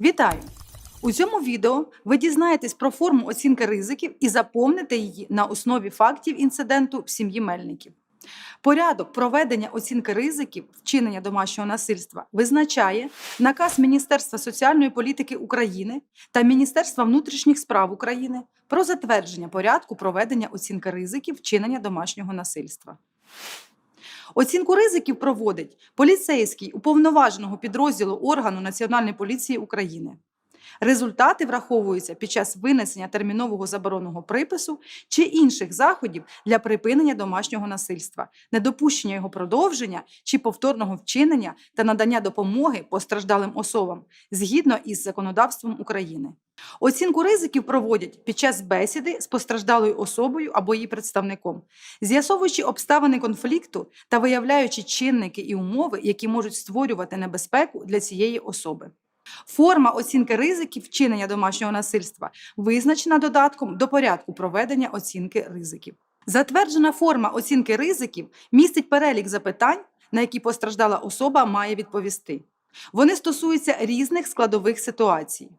Вітаю! У цьому відео ви дізнаєтесь про форму оцінки ризиків і заповните її на основі фактів інциденту в сім'ї Мельників. Порядок проведення оцінки ризиків вчинення домашнього насильства визначає наказ Міністерства соціальної політики України та Міністерства внутрішніх справ України про затвердження порядку проведення оцінки ризиків вчинення домашнього насильства. Оцінку ризиків проводить поліцейський уповноваженого підрозділу органу Національної поліції України. Результати враховуються під час винесення термінового заборонного припису чи інших заходів для припинення домашнього насильства, недопущення його продовження чи повторного вчинення та надання допомоги постраждалим особам згідно із законодавством України. Оцінку ризиків проводять під час бесіди з постраждалою особою або її представником, з'ясовуючи обставини конфлікту та виявляючи чинники і умови, які можуть створювати небезпеку для цієї особи. Форма оцінки ризиків вчинення домашнього насильства визначена додатком до порядку проведення оцінки ризиків. Затверджена форма оцінки ризиків містить перелік запитань, на які постраждала особа має відповісти. Вони стосуються різних складових ситуацій.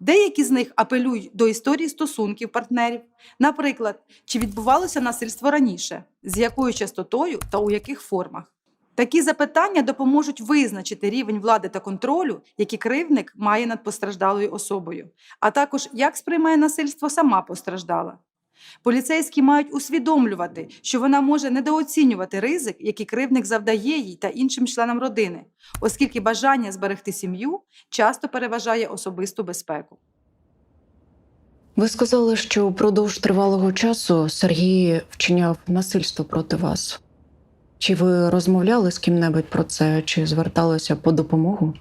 Деякі з них апелюють до історії стосунків партнерів, наприклад, чи відбувалося насильство раніше, з якою частотою та у яких формах. Такі запитання допоможуть визначити рівень влади та контролю, який кривдник має над постраждалою особою, а також як сприймає насильство сама постраждала. Поліцейські мають усвідомлювати, що вона може недооцінювати ризик, який кривдник завдає їй та іншим членам родини, оскільки бажання зберегти сім'ю часто переважає особисту безпеку. Ви сказали, що упродовж тривалого часу Сергій вчиняв насильство проти вас. Чи ви розмовляли з ким-небудь про це, чи зверталися по допомогу?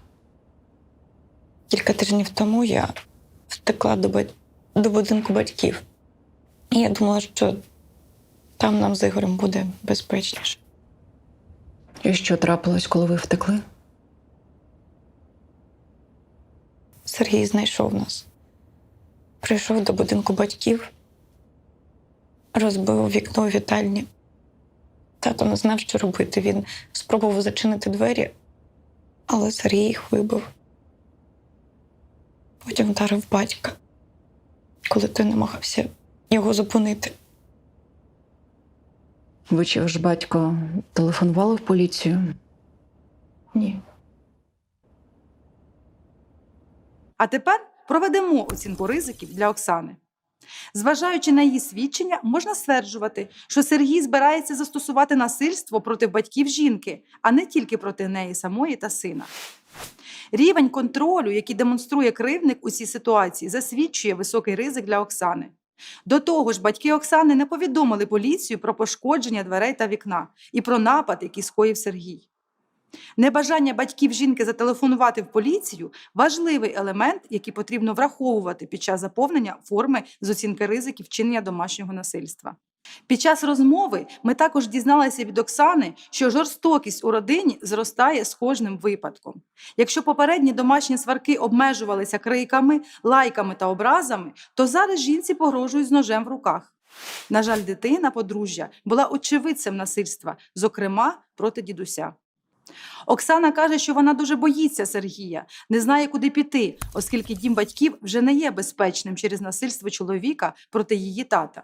Кілька тижнів тому я втекла до, бать... до будинку батьків. І я думала, що там нам з Ігорем буде безпечніше. І що трапилось, коли ви втекли? Сергій знайшов нас. Прийшов до будинку батьків, розбив вікно у вітальні. Тато не знав, що робити. Він спробував зачинити двері, але Сергій їх вибив. Потім вдарив батька, коли той намагався його зупинити. Ви чи ваш батько телефонували в поліцію? Ні. А тепер проведемо оцінку ризиків для Оксани. Зважаючи на її свідчення, можна стверджувати, що Сергій збирається застосувати насильство проти батьків жінки, а не тільки проти неї самої та сина. Рівень контролю, який демонструє кривдник у цій ситуації, засвідчує високий ризик для Оксани. До того ж, батьки Оксани не повідомили поліцію про пошкодження дверей та вікна і про напад, який скоїв Сергій. Небажання батьків жінки зателефонувати в поліцію важливий елемент, який потрібно враховувати під час заповнення форми з оцінки ризиків вчинення домашнього насильства. Під час розмови ми також дізналися від Оксани, що жорстокість у родині зростає з кожним випадком. Якщо попередні домашні сварки обмежувалися криками, лайками та образами, то зараз жінці погрожують з ножем в руках. На жаль, дитина подружжя була очевидцем насильства, зокрема проти дідуся. Оксана каже, що вона дуже боїться Сергія, не знає, куди піти, оскільки дім батьків вже не є безпечним через насильство чоловіка проти її тата.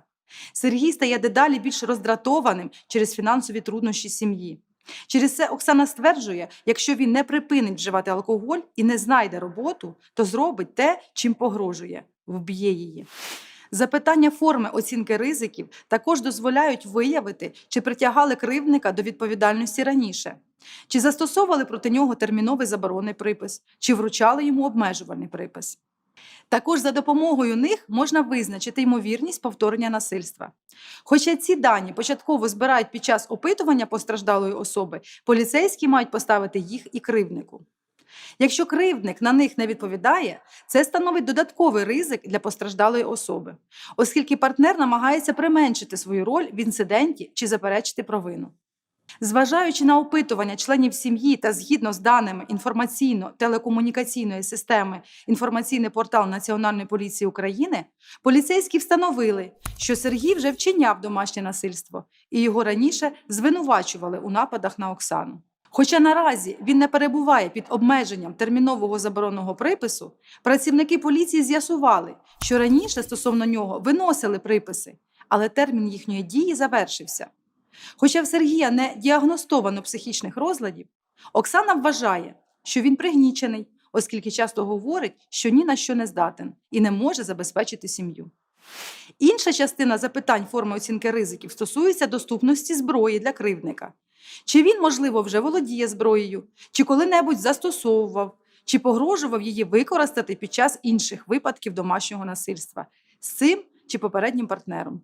Сергій стає дедалі більш роздратованим через фінансові труднощі сім'ї. Через це Оксана стверджує, якщо він не припинить вживати алкоголь і не знайде роботу, то зробить те, чим погрожує, вб'є її. Запитання форми оцінки ризиків також дозволяють виявити, чи притягали кривдника до відповідальності раніше, чи застосовували проти нього терміновий заборонний припис, чи вручали йому обмежувальний припис. Також за допомогою них можна визначити ймовірність повторення насильства. Хоча ці дані початково збирають під час опитування постраждалої особи, поліцейські мають поставити їх і кривднику. Якщо кривдник на них не відповідає, це становить додатковий ризик для постраждалої особи, оскільки партнер намагається применшити свою роль в інциденті чи заперечити провину. Зважаючи на опитування членів сім'ї та згідно з даними інформаційно-телекомунікаційної системи інформаційний портал Національної поліції України, поліцейські встановили, що Сергій вже вчиняв домашнє насильство, і його раніше звинувачували у нападах на Оксану. Хоча наразі він не перебуває під обмеженням термінового заборонного припису, працівники поліції з'ясували, що раніше стосовно нього виносили приписи, але термін їхньої дії завершився. Хоча в Сергія не діагностовано психічних розладів, Оксана вважає, що він пригнічений, оскільки часто говорить, що ні на що не здатен і не може забезпечити сім'ю. Інша частина запитань форми оцінки ризиків стосується доступності зброї для кривдника. Чи він, можливо, вже володіє зброєю, чи коли-небудь застосовував, чи погрожував її використати під час інших випадків домашнього насильства з цим чи попереднім партнером.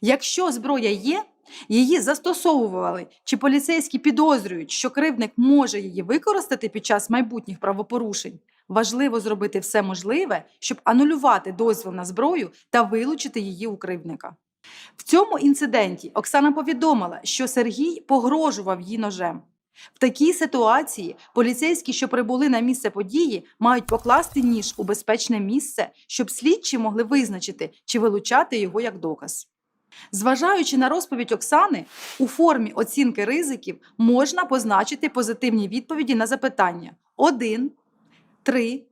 Якщо зброя є, її застосовували, чи поліцейські підозрюють, що кривдник може її використати під час майбутніх правопорушень, важливо зробити все можливе, щоб анулювати дозвіл на зброю та вилучити її у кривдника. В цьому інциденті Оксана повідомила, що Сергій погрожував їй ножем. В такій ситуації поліцейські, що прибули на місце події, мають покласти ніж у безпечне місце, щоб слідчі могли визначити чи вилучати його як доказ. Зважаючи на розповідь Оксани, у формі оцінки ризиків можна позначити позитивні відповіді на запитання 1, 3,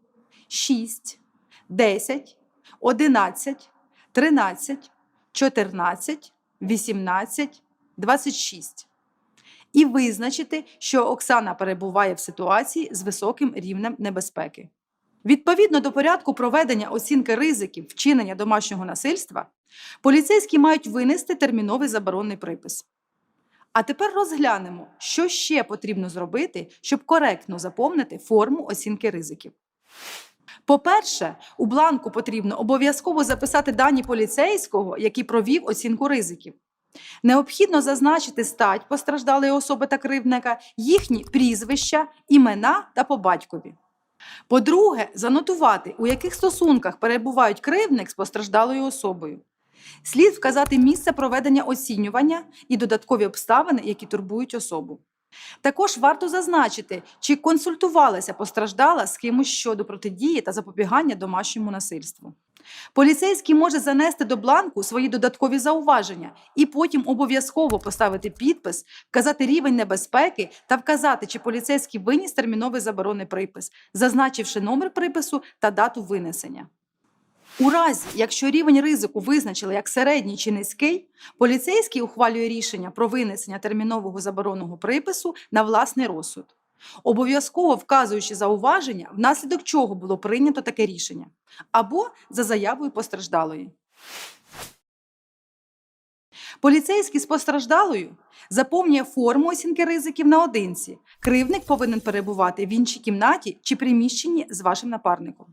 6, 10, 11, 13, 14, 18, 26 і визначити, що Оксана перебуває в ситуації з високим рівнем небезпеки. Відповідно до порядку проведення оцінки ризиків вчинення домашнього насильства, поліцейські мають винести терміновий заборонний припис. А тепер розглянемо, що ще потрібно зробити, щоб коректно заповнити форму оцінки ризиків. По-перше, у бланку потрібно обов'язково записати дані поліцейського, який провів оцінку ризиків. Необхідно зазначити стать постраждалої особи та кривдника, їхні прізвища, імена та по батькові. По-друге, занотувати, у яких стосунках перебувають кривдник з постраждалою особою. Слід вказати місце проведення оцінювання і додаткові обставини, які турбують особу. Також варто зазначити, чи консультувалася постраждала з кимось щодо протидії та запобігання домашньому насильству. Поліцейський може занести до бланку свої додаткові зауваження і потім обов'язково поставити підпис, вказати рівень небезпеки та вказати, чи поліцейський виніс терміновий заборонний припис, зазначивши номер припису та дату винесення. У разі, якщо рівень ризику визначили як середній чи низький, поліцейський ухвалює рішення про винесення термінового заборонного припису на власний розсуд, обов'язково вказуючи зауваження, внаслідок чого було прийнято таке рішення, або за заявою постраждалої. Поліцейський з постраждалою заповнює форму оцінки ризиків наодинці. Кривник повинен перебувати в іншій кімнаті чи приміщенні з вашим напарником.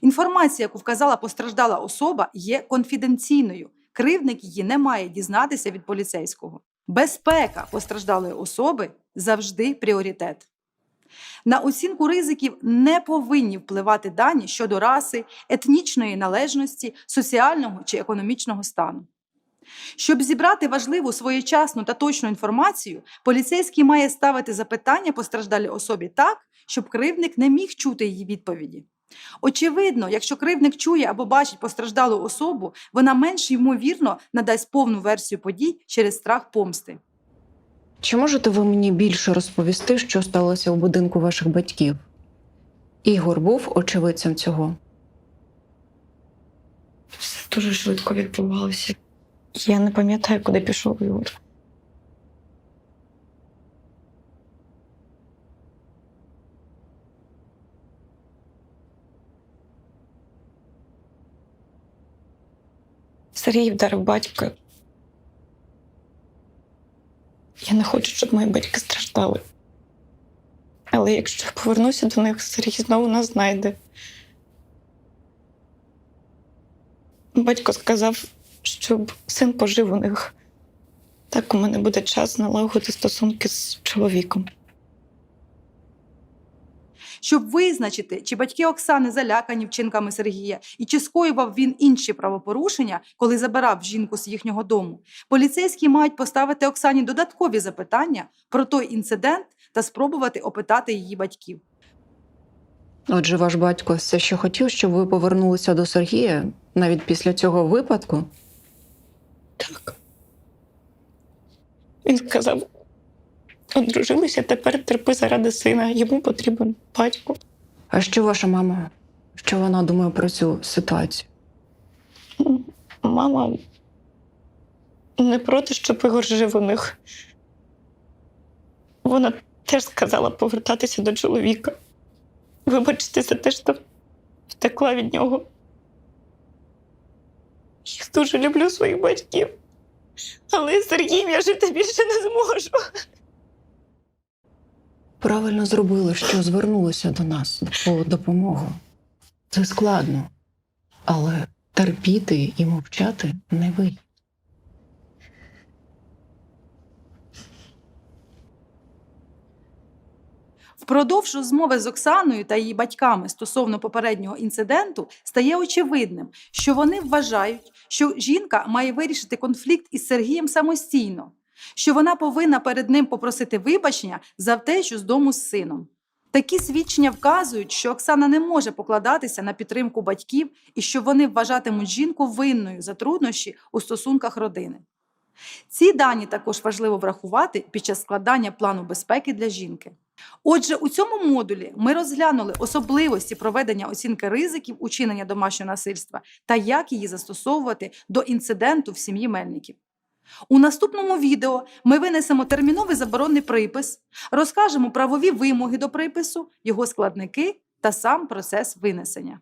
Інформація, яку вказала постраждала особа, є конфіденційною. Кривник її не має дізнатися від поліцейського. Безпека постраждалої особи завжди пріоритет. На оцінку ризиків не повинні впливати дані щодо раси, етнічної належності, соціального чи економічного стану. Щоб зібрати важливу своєчасну та точну інформацію, поліцейський має ставити запитання постраждалій особі так, щоб кривдник не міг чути її відповіді. Очевидно, якщо кривдник чує або бачить постраждалу особу, вона менш ймовірно надасть повну версію подій через страх помсти. Чи можете ви мені більше розповісти, що сталося у будинку ваших батьків? Ігор був очевидцем цього. Все дуже швидко відбувалося. Я не пам'ятаю, куди пішов Ігор. Сергій вдарив батька. Я не хочу, щоб мої батьки страждали. Але якщо я повернуся до них, Сергій знову нас знайде. Батько сказав, щоб син пожив у них. Так у мене буде час налагодити стосунки з чоловіком. Щоб визначити, чи батьки Оксани залякані вчинками Сергія і чи скоював він інші правопорушення, коли забирав жінку з їхнього дому, поліцейські мають поставити Оксані додаткові запитання про той інцидент та спробувати опитати її батьків. Отже, ваш батько все ще хотів, щоб ви повернулися до Сергія навіть після цього випадку? Так. Він сказав: одружилися, тепер терпи заради сина. Йому потрібен батько. А що ваша мама? Що вона думає про цю ситуацію? Мама не проти, щоб Ігор жив у них. Вона теж сказала повертатися до чоловіка. Вибачте за те, що втекла від нього. Я дуже люблю своїх батьків. Але з Сергієм я жити більше не зможу. Правильно зробили, що звернулися до нас по допомогу. Це складно, але терпіти і мовчати не ви. Впродовж розмови з Оксаною та її батьками стосовно попереднього інциденту стає очевидним, що вони вважають, що жінка має вирішити конфлікт із Сергієм самостійно, що вона повинна перед ним попросити вибачення за втечу з дому з сином. Такі свідчення вказують, що Оксана не може покладатися на підтримку батьків і що вони вважатимуть жінку винною за труднощі у стосунках родини. Ці дані також важливо врахувати під час складання плану безпеки для жінки. Отже, у цьому модулі ми розглянули особливості проведення оцінки ризиків учинення домашнього насильства та як її застосовувати до інциденту в сім'ї Мельників. У наступному відео ми винесемо терміновий заборонний припис, розкажемо правові вимоги до припису, його складники та сам процес винесення.